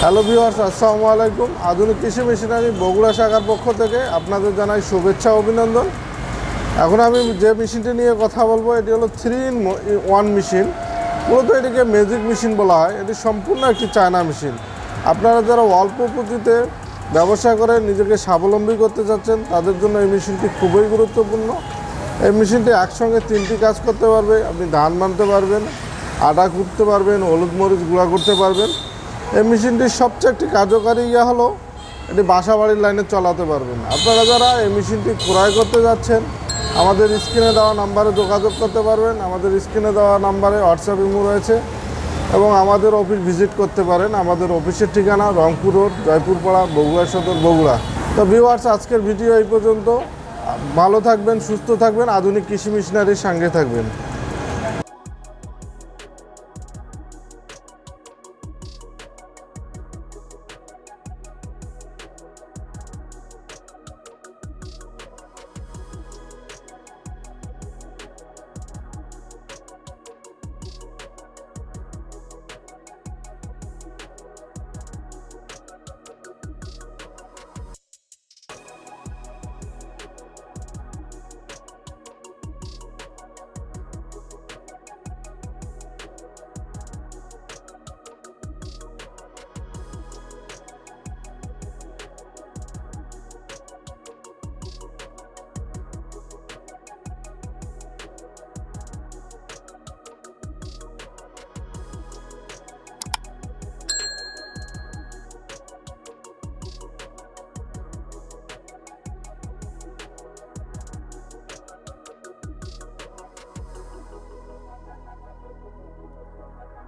Hello viewers, আসসালামু আলাইকুম। আধুনিক কৃষি মেশিনারি বগুড়া শাখার পক্ষ থেকে আপনাদের জানাই শুভেচ্ছা অভিনন্দন। এখন আমি যে মেশিনটি নিয়ে কথা বলব, এটি হলো থ্রি ইন ওয়ান মেশিন মূলত এটিকে ম্যাজিক মেশিন বলা হয়। এটি সম্পূর্ণ একটি চায়না মেশিন আপনারা যারা অল্প পুঁজিতে ব্যবসা করে নিজেকে স্বাবলম্বী করতে চাচ্ছেন, তাদের জন্য এই মেশিনটি খুবই গুরুত্বপূর্ণ। এই মেশিনটি একসঙ্গে তিনটি কাজ করতে পারবে, আপনি ধান মানতে পারবেন, আটা কুটতে পারবেন, হলুদ মরিচ গুঁড়া করতে পারবেন। এই মেশিনটির সবচেয়ে একটি কার্যকারী ইয়ে হলো, এটি বাসা বাড়ির লাইনে চালাতে পারবেন। আপনারা যারা এই মেশিনটি ক্রয় করতে যাচ্ছেন, আমাদের স্ক্রিনে দেওয়া নাম্বারে যোগাযোগ করতে পারবেন। আমাদের স্ক্রিনে দেওয়া নাম্বারে হোয়াটসঅ্যাপ ইমো রয়েছে। এবং আমাদের অফিস ভিজিট করতে পারেন। আমাদের অফিসের ঠিকানা রংপুর রোড, জয়পুরপাড়া, বগুড়া সদর, বগুড়া। তো ভিউয়ার্স আজকের ভিডিও এই পর্যন্ত। ভালো থাকবেন, সুস্থ থাকবেন। আধুনিক কৃষি মিশনারির সঙ্গে থাকবেন।